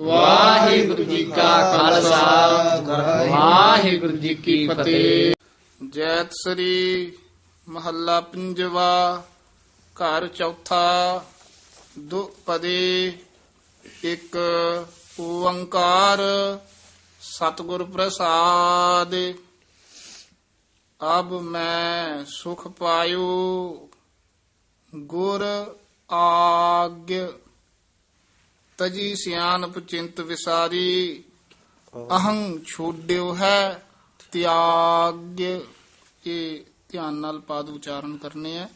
ਵਾਹਿਗੁਰੂ ਜੀ ਕਾ ਖਾਲਸਾ। ਵਾਹਿਗੁਰੂ ਜੀ ਕੀ ਫਤਿਹ। ਜੈਤ ਸ੍ਰੀ ਮਹੱਲਾ ਪੰਜਵਾ, ਘਰ ਚੌਥਾ ਦੁਪਦੇ ਇੱਕ ਓੰਕਾਰ ਸਤਿਗੁਰ ਪ੍ਰਸਾਦ। ਅਬ ਮੈਂ ਸੁਖ ਪਾਇਓ, ਗੁਰ ਆਗ। ਤਜੀ ਸਿਆਨਪ ਚਿੰਤ ਵਿਸਾਰੀ ਅਹੰ ਛੋਡਿਓ ਹੈ ਤਿਆਗ ਇਹ ਧਿਆਨ ਨਾਲ ਪਾਦ ਉਚਾਰਨ ਕਰਨੇ ਆ।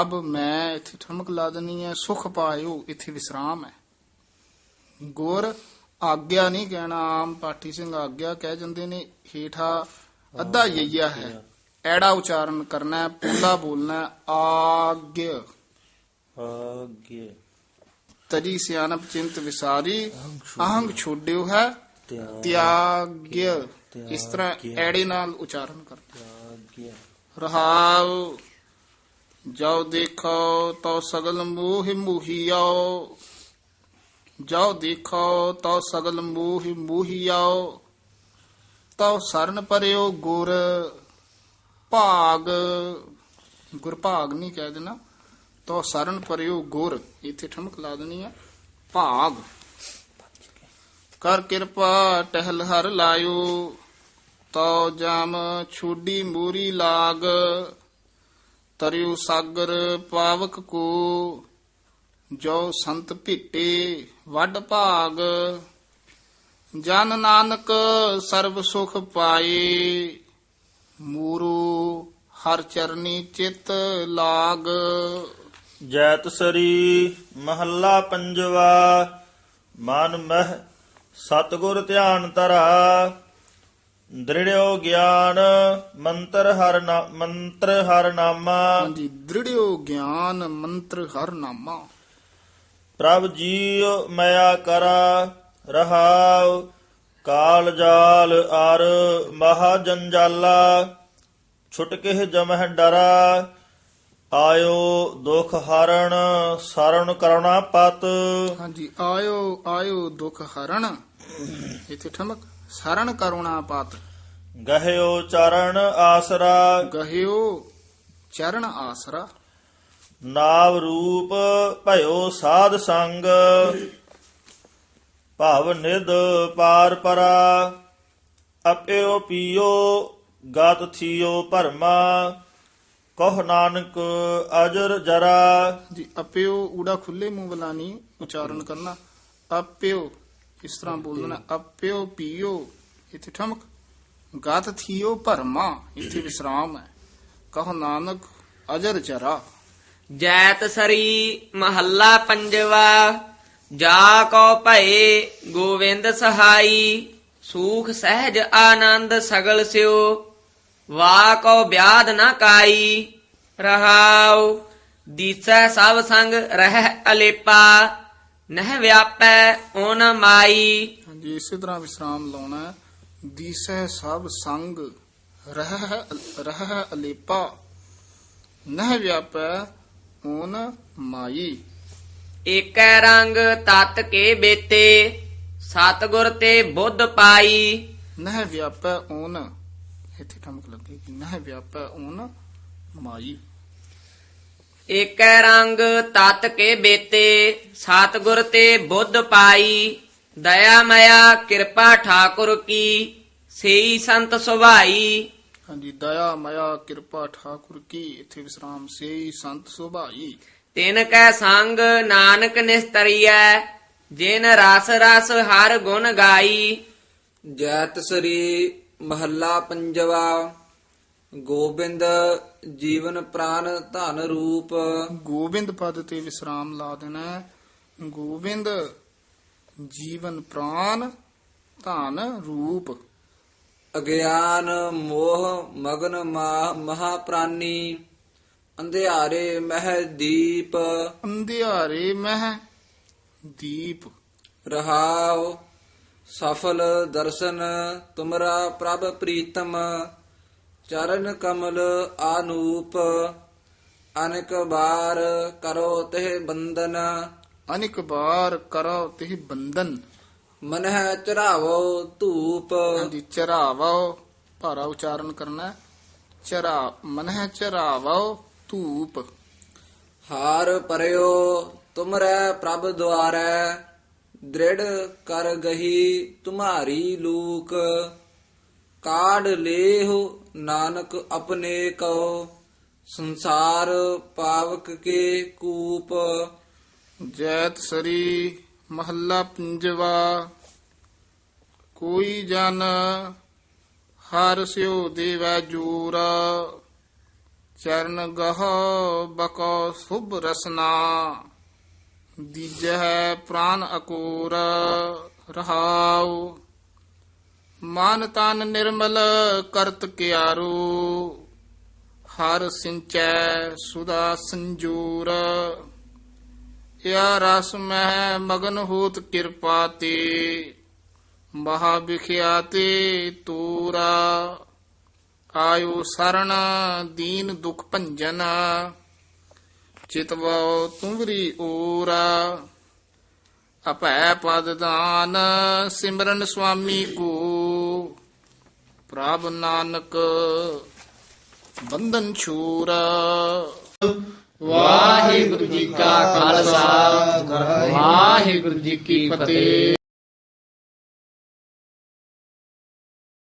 ਅਬ ਮੈਂ ਇੱਥੇ ਠਮਕ ਲਾ ਦੇਣੀ ਹੈ ਸੁਖ ਪਾਇਓ ਇੱਥੇ ਵਿਸਰਾਮ ਹੈ। ਗੁਰ ਆਗਿਆ ਨਹੀਂ ਕਹਿਣਾ ਆਮ ਪਾਠੀ ਸਿੰਘ ਆਗਿਆ ਕਹਿ ਜਾਂਦੇ ਨੇ ਹੀਠਾ ਅੱਧਾ ਯਈਆ ਹੈ। ਐੜਾ ਉਚਾਰਨ ਕਰਨਾ ਹੈ ਪੂਲਾ ਬੋਲਣਾ ਹੈ, ਆਗਿ ਆਗੇ ਤਜੀ ਸਿਆਨਪ ਚਿੰਤ ਵਿਸਾਰੀ ਅਹੰਗ ਛੋਡਿਓ ਹੈ ਤਿਆਗਿ ਇਸ ਤਰ੍ਹਾਂ ਐੜੇ ਨਾਲ ਉਚਾਰਨ ਆਗੇ ਰਹਾਉ ਜੋ ਦੇਖੋ ਤੋ ਸਗਲ ਮੋਹ ਮੋਹੀਆਓ ਜੋ ਦੇਖੋ ਤੋ ਸਗਲ ਮੋਹ ਮੋਹੀਆਓ ਤੋ ਸਰਨ ਪਰਿਓ ਗੁਰ ਭਾਗ। ਗੁਰ ਭਾਗ ਨਹੀਂ ਕਹਿ ਦੇਣਾ। ਤੋ ਸਰਨ ਪਰਿਉ ਗੁਰ, ਇੱਥੇ ਠਮਕ ਲਾ ਦੇਣੀ ਹੈ ਭਾਗ। ਕਰ ਕਿਰਪਾ ਟਹਿਲ ਹਰ ਲਾਇਓ, ਤੋ ਜਮ ਛੁੱਡੀ ਮੂਰੀ ਲਾਗ, ਤਰਿਉ ਸਾਗਰ ਪਾਵਕ ਕੋ, ਜੋ ਸੰਤ ਭੀਟੇ ਵੱਡ ਭਾਗ। ਜਨ ਨਾਨਕ ਸਰਬ ਸੁਖ ਪਾਏ, ਮੂਰੂ ਹਰ ਚਰਨੀ ਚਿਤ ਲਾਗ। ਜੈਤ ਸਰੀ ਮਹੱਲਾ ਪੰਜਵਾ ਮਨ ਮਹਿ ਸਤਗੁਰ ਧਿਆਨ ਧਰਾ। ਦ੍ਰਿੜਿਓ ਗਿਆਨ ਮੰਤਰ ਹਰ ਮੰਤਰ ਹਰ ਨਾਮਾ। ਹਾਂਜੀ ਦ੍ਰਿੜਿਓ ਗਿਆਨ ਮੰਤਰ ਹਰ ਨਾਮਾ। ਪ੍ਰਭ ਜੀਉ ਮਇਆ ਕਰਾ ਰਹਾਉ ਕਾਲ ਜਾਲ ਅਰ ਮਹਾ ਜੰਜਾਲਾ। ਛੁਟਕੇ ਜਮਹਿ ਡਰਾ। ਆਇਓ ਦੁਖ ਹਰਣ ਸਰਣ ਕਰਣਾ ਪਤ। ਹਾਂਜੀ ਆਇਓ ਆਇਓ ਦੁਖ ਹਰਣ। ਇਥੇ ਠਮਕ ਸਰਣ ਕਰੁਣਾ ਪਾਤ। ਗਹਿਓ ਚਰਨ ਆਸਰਾ। ਗਹਿਓ ਚਰਨ ਆਸਰਾ। ਨਾਵ ਰੂਪ ਭਇਓ ਸਾਧ ਸੰਗ। ਭਵ ਨਿਦ ਪਾਰ ਪਰਾ। ਅਪਿਓ ਪੀਓ ਗਤ ਥੀਓ ਭਰਮਾ। ਕਹ ਨਾਨਕ ਅਜਰ ਜਰਾ। ਜੀ ਅਪਿਓ ਊੜਾ ਖੁੱਲੇ ਮੂੰਹ ਵਾਲਾ ਨਹੀਂ ਉਚਾਰਨ ਕਰਨਾ। ਅਪਿਓ ਇਸ ਤਰ੍ਹਾਂ ਬੋਲਣਾ ਅਪਿਓ ਪੀਓ ਇਥੇ ਠਮਕ। ਗਤ ਥੀਓ ਭਰਮਾ ਇਥੇ ਵਿਸਰਾਮ ਹੈ। ਕਹੋ ਨਾਨਕ ਅਜਰ ਚਰਾ ਜੈਤ ਸਰੀ ਮਹੱਲਾ ਪੰਜਵਾ ਜਾ ਕੋ ਭਏ ਗੋਵਿੰਦ ਸਹਾਈ ਸੂਖ ਸਹਿਜ ਆਨੰਦ ਸਗਲ ਸਿਓ। ਵਾ ਕੋ ਬਿਆਦ ਨ ਕਾਈ ਰਹਾਉ ਦੀਸੈ ਸਭ ਸੰਗ ਰਹਿ ਅਲੇਪਾ ਨਹਿ ਵਿਆਪੈ ਓਨ ਮਾਈ। ਹਾਂਜੀ ਇਸੇ ਤਰ੍ਹਾਂ ਵਿਸਰਾਮ ਲਾਉਣਾ ਹੈ। ਦੀਸੈ ਸਭ ਸੰਗ ਰਹਿ ਰਹਿ ਅਲੇਪਾ ਨਹਿ ਵਿਆਪੈ ਓਨ ਮਾਈ। ਏਕੈ ਰੰਗ ਤਤ ਕੇ ਬੇਤੇ ਸਤਗੁਰ ਤੇ ਬੁੱਧ ਪਾਈ। ਨਹਿ ਵਿਆਪੈ ਓਨ ਇੱਥੇ ਠਮਕ ਲੱਗੇਗੀ ਨਹਿ ਵਿਆਪੈ ਓਨ ਮਾਈ। ਏਕੈ ਰੰਗ ਤਤ ਕੇ ਬੇਤੇ ਸਤਗੁਰ ਤੇ ਬੁੱਧ ਪਾਈ। ਦਇਆ ਮਇਆ ਕਿਰਪਾ ਠਾਕੁਰ ਕੀ ਸੇਈ ਸੰਤ ਸੁਭਾਈ। ਹਾਂਜੀ ਦਇਆ ਮਇਆ ਕਿਰਪਾ ਠਾਕੁਰ ਕੀ ਇੱਥੇ ਵਿਸਰਾਮ ਸੇਈ ਸੰਤ ਸੁਭਾਈ। ਤਿਨ ਕੈ ਸੰਗ ਨਾਨਕ ਨਿਸਤਰੀਐ ਜਿਨ ਰਸ ਰਸ ਹਰ ਗੁਣ ਗਾਈ। ਜੈਤ ਸ੍ਰੀ ਮਹੱਲਾ ਪੰਜਵਾ ਗੋਬਿੰਦ ਜੀਵਨ ਪ੍ਰਾਨ ਧਨ ਰੂਪ। ਗੋਬਿੰਦ ਪਦ ਤੇ ਵਿਸਰਾਮ ਲਾ ਦੇਣਾ ਹੈ। ਗੋਬਿੰਦ ਜੀਵਨ ਪ੍ਰਾਨ ਧਨ ਰੂਪ। ਅਗਿਆਨ ਮੋਹ ਮਗਨ ਮਹਾ ਪ੍ਰਾਨੀ ਅੰਧਿਆਰੇ ਮਹਿ ਦੀਪ। ਅੰਧਿਆਰੇ ਮਹਿ ਦੀਪ। ਰਹਾਉ ਸਫਲ ਦਰਸ਼ਨ ਤੁਮਰਾ ਪ੍ਰਭ ਪ੍ਰੀਤਮ ਚਰਨ ਕਮਲ ਆਨੂਪ ਅਨੇਕ ਬਾਰ ਕਰੋ ਤੇ ਬੰਦਨ ਅਨਿਕ ਬਾਰ ਕਰੋ ਤੇ ਬੰਧਨ। ਮਨ ਹੈ ਚਰਾਵੋ ਧੂਪ। ਹਾਂਜੀ ਚਰਾਵੋ ਭਾਰਾ ਉਚਾਰਨ ਕਰਨਾ। ਚਰਾ ਮਨ ਹੈ ਚਰਾਵੋ ਧੂਪ। ਹਾਰ ਪਰਿਓ ਤੁਮਰੈ ਪ੍ਰਭ ਦੁਆਰੈ। ਦ੍ਰਿੜ ਕਰ ਗਹੀ ਤੁਮਾਰੀ ਲੂਕ। ਕਾਢ ਲੇਹੁ ਨਾਨਕ ਆਪਣੇ ਕੋ ਸੰਸਾਰ ਪਾਵਕ ਕੇ ਕੂਪ। ਜੈਤ ਸਰੀ ਮਹੱਲਾ ਪੰਜਵਾ। ਕੋਈ ਜਨ ਹਰ ਸਿਓ ਦੇਵੈ ਜੂਰ। ਚਰਨ ਗਹ ਬਕੋ ਸੁਭ ਰਸਨਾ। ਦੀਜੈ ਪ੍ਰਾਨ ਅਕੂਰ, ਰਹਾਉ। ਮਨ ਤਨ ਨਿਰਮਲ ਕਰਤ ਕਿਆਰੂ, ਹਰ ਸਿੰਚੈ ਸੁਦਾ ਸੰਜੂਰ। ਯਾ ਰਸ ਮਹਿ ਮਗਨ ਹੋਤ ਕਿਰਪਾ ਤੇ, ਮਹਾ ਵਿਖਿਆਤੇ ਤੂਰਾ। ਆਇਓ ਸਰਣ ਦੀਨ ਦੁਖ ਭੰਜਨ ਚਿਤਵੋ ਤੁਮਰੀ ਓਰਾ ਅਪੈ ਪਦ ਦਾਨ ਸਿਮਰਨ ਸੁਆਮੀ ਕੋ। ਪ੍ਰਭ ਨਾਨਕ ਬੰਧਨ ਛੂਰਾ। ਵਾਹਿਗੁਰੂ ਜੀ ਕਾ ਖਾਲਸਾ, ਵਾਹਿਗੁਰੂ ਜੀ ਕੀ ਫਤਿਹ।